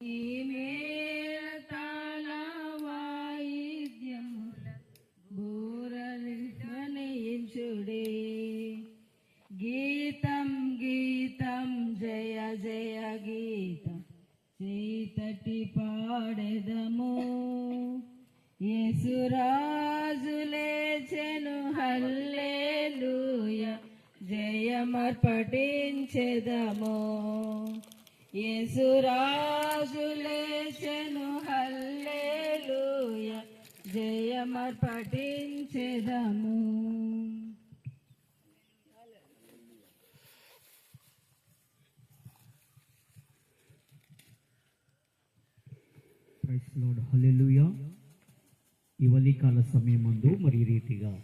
ఈ గీతం గీతం జయ జయ గీతం చీతటి పాడెదము. యేసురాజులే చెను హల్లేలుయ జయమర్పటించెదము. యేసురాజులేచెను లేచెను హల్లేలూయ. జయమర్పటించెదము. ప్రైస్ హల్లెలూయా ఈ వలికాల సమయం మరి రీతిగా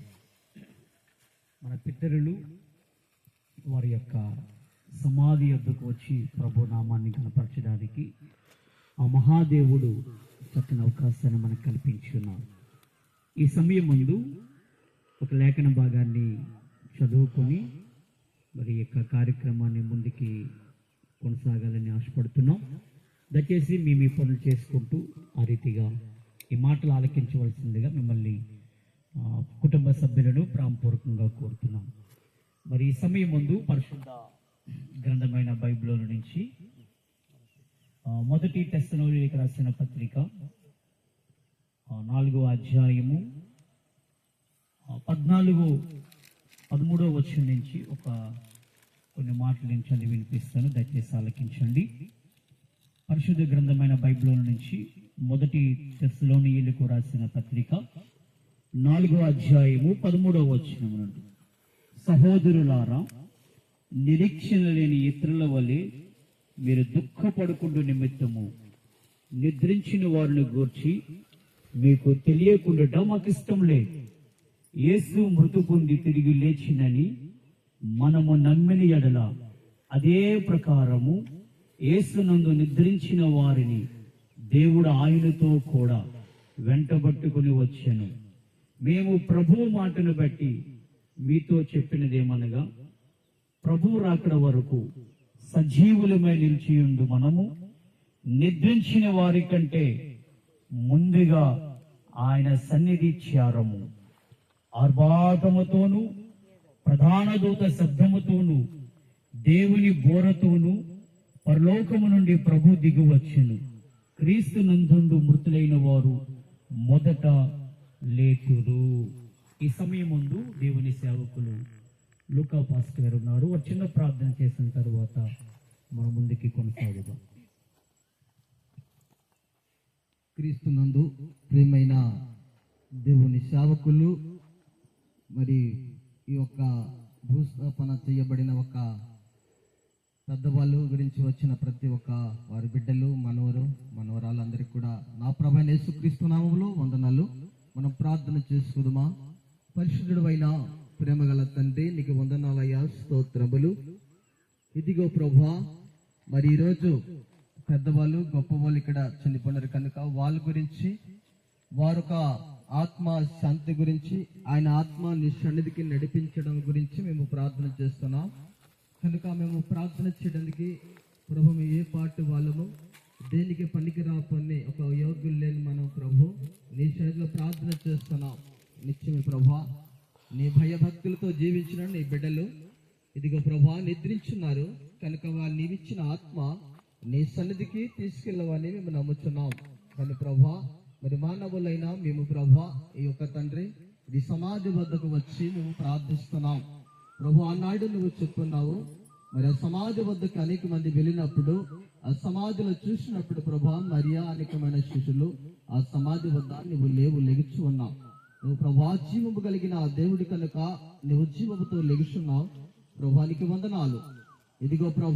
మన పితరులు వారి యొక్క సమాధి వద్దకు వచ్చి ప్రభు నామాన్ని కనపరచడానికి ఆ మహాదేవుడు చక్కని అవకాశాన్ని మనకు కల్పించి ఈ సమయం ముందు ఒక లేఖన భాగాన్ని చదువుకొని మరి యొక్క కార్యక్రమాన్ని ముందుకి కొనసాగాలని ఆశపడుతున్నాం. దయచేసి మీ మీ పనులు చేసుకుంటూ ఆ రీతిగా ఈ మాటలు ఆలకించవలసిందిగా మిమ్మల్ని కుటుంబ సభ్యులను ప్రాణపూర్వకంగా కోరుతున్నాం. మరి ఈ సమయం ముందు పరిశుద్ధ గ్రంథమైన బైబిల్ నుంచి. మొదటి టెస్టలోనికి రాసిన పత్రిక. నాలుగో అధ్యాయము. పద్నాలుగు పదమూడో వచ్చిన నుంచి ఒక కొన్ని మాటలు నేను చదివి వినిపిస్తాను. దయచేసి ఆలకించండి. పరిశుద్ధ గ్రంథమైన బైబిల్ నుంచి మొదటి తెస్సలోనియులకు రాసిన పత్రిక. నాలుగో అధ్యాయము పదమూడవ వచ్చిన నుండి. సహోదరులారా నిరీక్షణ లేని ఇతరుల వలె మీరు దుఃఖపడుకుంటు నిమిత్తము. నిద్రించిన వారిని గూర్చి మీకు తెలియకుండా మాకు ఇష్టం లేదు. యేసు మృతు పొంది తిరిగి లేచినని మనము నమ్మిన ఎడల అదే ప్రకారము యేసునందు నిద్రించిన వారిని దేవుడు ఆయనతో కూడా వెంటబట్టుకుని వచ్చాను. మేము ప్రభువు మాటను బట్టి మీతో చెప్పినదేమనగా ప్రభు రాకడ వరకు సజీవులమై నిలిచియుండు మనము. నిద్రించిన వారి కంటే ముందుగా ఆయన సన్నిధి చేరము ఆర్భాటముతోనూ ప్రధాన దూత శబ్దముతోను దేవుని బోరతోనూ పరలోకము నుండి ప్రభు దిగువచ్చును. క్రీస్తు నందుండు మృతులైన వారు మొదట లేకురు ఈ సమయం ముందు దేవుని సేవకులు లూకా పాస్టర్ గారు ఉన్నారు. ఒక చిన్న ప్రార్థన చేసిన తర్వాత మన ముందుకి కొనసాగుదాం. క్రీస్తునందు ప్రేమైన దేవుని సేవకులు మరి ఈ యొక్క భూస్థాపన చేయబడిన ఒక పెద్దవాళ్ళు గురించి వచ్చిన ప్రతి ఒక్క వారి బిడ్డలు మనవరు మనవరాలందరికీ కూడా నా ప్రభైన యేసుక్రీస్తు నామములో వందనాలు. మనం ప్రార్థన చేసుకుందామా? పరిశుద్ధుడు అయిన ప్రేమగల తండ్రి నీకు వందనాలయ్యా స్తోత్రములు. ఇదిగో ప్రభా మరి ఈరోజు పెద్దవాళ్ళు గొప్పవాళ్ళు ఇక్కడ చనిపోయినారు కనుక వాళ్ళ గురించి వారొక ఆత్మ శాంతి గురించి ఆయన ఆత్మ నిస్సన్నిధికి నడిపించడం గురించి మేము ప్రార్థన చేస్తున్నాం. కనుక మేము ప్రార్థన చేయడానికి ప్రభు ఏ పాటు వాళ్ళము దేనికి పనికి రాపని ఒక యోగ్యులు లేని మనం ప్రభు నీ సన్నిధిలో ప్రార్థన చేస్తున్నాం. నిత్యమే ప్రభా. నీ భయభక్తులతో జీవించిన నీ బిడ్డలు. ఇదిగో ప్రభా నిద్రించున్నారు. కనుక వాళ్ళు నీవిచ్చిన ఆత్మ నీ సన్నిధికి తీసుకెళ్ళవని మేము నమ్ముతున్నాం కానీ ప్రభా మరి మానవులైనా మేము ప్రభా ఈ యొక్క తండ్రి ఈ సమాధి వద్దకు వచ్చి మేము ప్రార్థిస్తున్నాం. ప్రభు ఆనాడు నువ్వు చెప్తున్నావు మరి ఆ సమాధి వద్దకు అనేక మంది వెళ్ళినప్పుడు ఆ సమాధిలో చూసినప్పుడు ప్రభా మరియా అనేకమైన శిష్యులు ఆ సమాధి వద్ద నువ్వు లేవు లెగిచి ప్రభా జీవము కలిగిన ఆ దేవుడి కనుక నువ్వు జీవముతో లెగుచున్నావు. ప్రభానికి వందనాలు. ఇదిగో ప్రభు